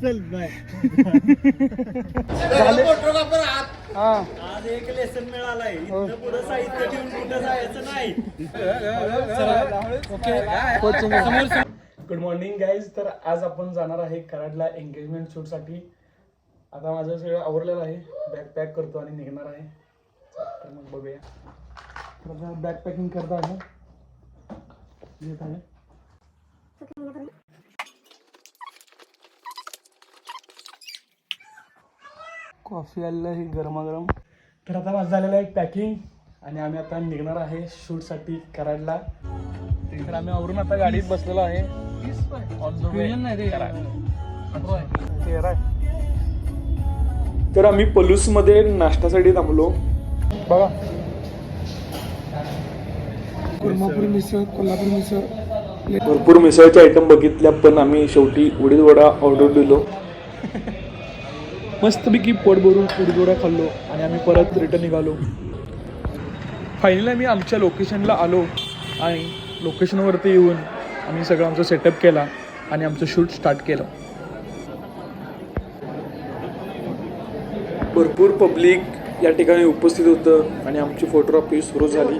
चल बाय आज एक लेसन मिळालाय पुढं साहित्य ठेवून कुठं जायचं नाही गुड मॉर्निंग गाईज तर आज आपण जाणार आहे कराडला एंगेजमेंट शूटसाठी आता माझं सगळं आवरलेलं आहे. बॅग पॅक करतो आणि निघणार आहे. तर मग बघूया. बॅग पॅकिंग करत आहे येत आहे कॉफी आलेलं आहे गरमागरम. तर आता माझं झालेलं आहे पॅकिंग आणि आम्ही आता निघणार आहे शूटसाठी कराडला. तर आम्ही आवरून आता गाडीत बसलेलो आहे. तेरा आम्ही पलूसमध्ये नाश्त्यासाठी थांबलो. बघा. कोल्हापूर मिसळ कोल्हापूर मिसळ. भरपूर मिसळचे आयटम बघितल्या पण आम्ही शेवटी उडीद वडा ऑर्डर दिलो. मस्तपैकी पोट भरून उडीद खाल्लो आणि आम्ही परत रिटर्न निघालो. फायनली आम्ही आमच्या लोकेशनला आलो आणि लोकेशनवरती येऊन आम्ही सगळं आमचं सेटअप केला आणि आमचं शूट स्टार्ट केलं. भरपूर पब्लिक या ठिकाणी उपस्थित होतं आणि आमची फोटोग्राफी सुरू झाली.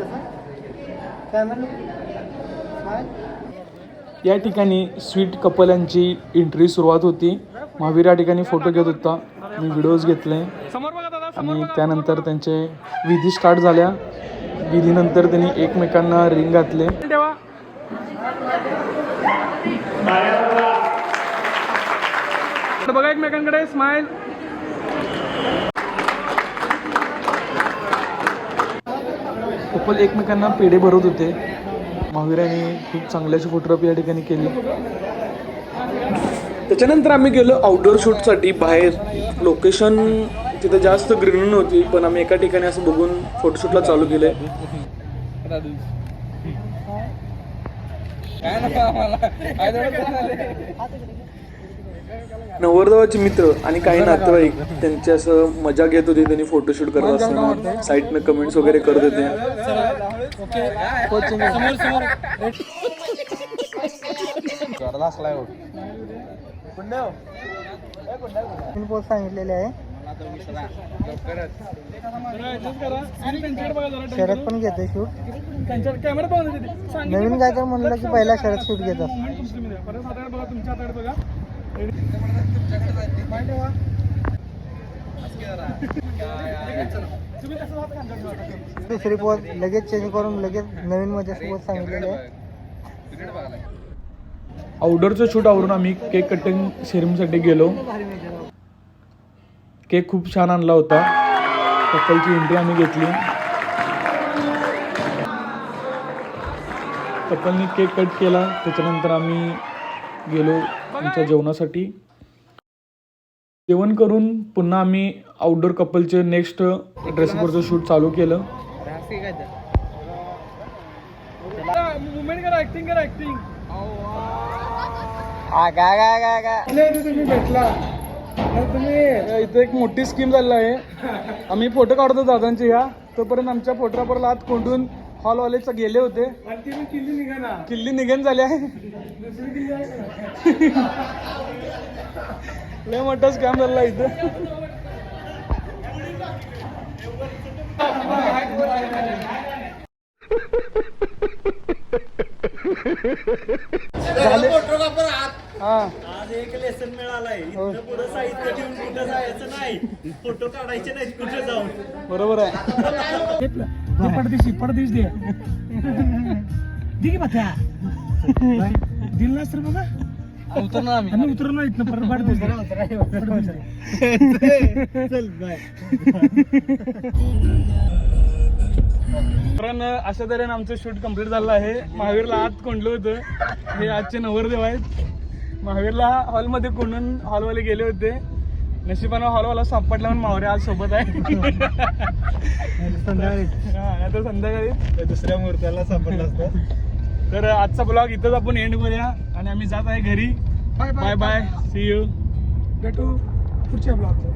या ठिकाणी स्वीट कपलांची एंट्री सुरुवात होती. महावीर या ठिकाणी फोटो घेत होता. मी व्हिडिओज घेतले. आणि त्यानंतर त्यांचे विधी स्टार्ट झाल्या. विधीनंतर त्यांनी एकमेकांना रिंग घातले. बघा एकमेकांकडे स्माइल कपल एकमेकांना पेढे भरत होते. महावीराने खूप चांगल्याची फोटोग्राफी या ठिकाणी केली. त्याच्यानंतर आम्ही गेलो आउटडोर शूटसाठी बाहेर. लोकेशन तिथं जास्त ग्रीन नव्हती पण आम्ही एका ठिकाणी असं बघून फोटोशूटला चालू केलंय. नवरदेवाचे मित्र आणि काही नातेवाईक त्यांचे असं मजा घेत होते त्यांनी फोटोशूट करत असताना. साईडनं कमेंट्स वगैरे करत होते. सांगितलेले आहे. शरद पण घेते शूट नवीन काय तर म्हणलं की पहिला शरद शूट घेतात. दुसरी पोत लगेच चेंज करून लगेच नवीन मध्ये सोबत सांगितलेले आहे. आउटडोरचं शूट आवरून आम्ही केक कटिंग सेरेमनीसाठी गेलो. केक खूप छान आणला होता. कपलची एंट्री आम्ही घेतली. कपलनी केक कट केला. त्याच्यानंतर आम्ही गेलो आमच्या जेवणासाठी. जेवण करून पुन्हा आम्ही आउटडोर कपलचे नेक्स्ट ड्रेसवरचं शूट चालू केलं. मुवमेंट करा ऍक्टिंग करा ऍक्टिंग भेटला. तर तुम्ही इथे एक मोठी स्कीम झालेली आहे. आम्ही फोटो काढतो दादांचे ह्या. तोपर्यंत आमच्या फोटोग्राफरला आत कोंडून हॉलवालेच गेले होते. किल्ली निघण झाली आहे. लय मोठा स्कॅम झाला इथं. हा. आज एक लेसन मिळालाय. इथनं पुढं साहित्य ठेवून कुठं जायचं नाही. फोटो काढायचे नाहीत कुठे जाऊन बरोबर आहे. पडदिशी पडदिश दे. दिली बघा दिल तर बघा उतरणार आम्ही. उतरणार इथनं परत पडदिश चल बाय कारण अशा तऱ्हेने आमचं शूट कंप्लीट झालं आहे. महावीरला आत कोंडलं होतं. हे आजचे नवरदेव आहेत. महावीरला हॉलमध्ये कोंडून हॉलवाले गेले होते? नशिबानं हॉलवाला सापडला म्हणून मावरे आज सोबत आहे. संध्याकाळी हा, आता संध्याकाळी. दुसऱ्या मुहूर्ताला सापडला असतं. तर आजचा ब्लॉग इथंच आपण एंड करूया आणि आम्ही जात आहे घरी. बाय बाय सी यू भेटू पुढच्या ब्लॉग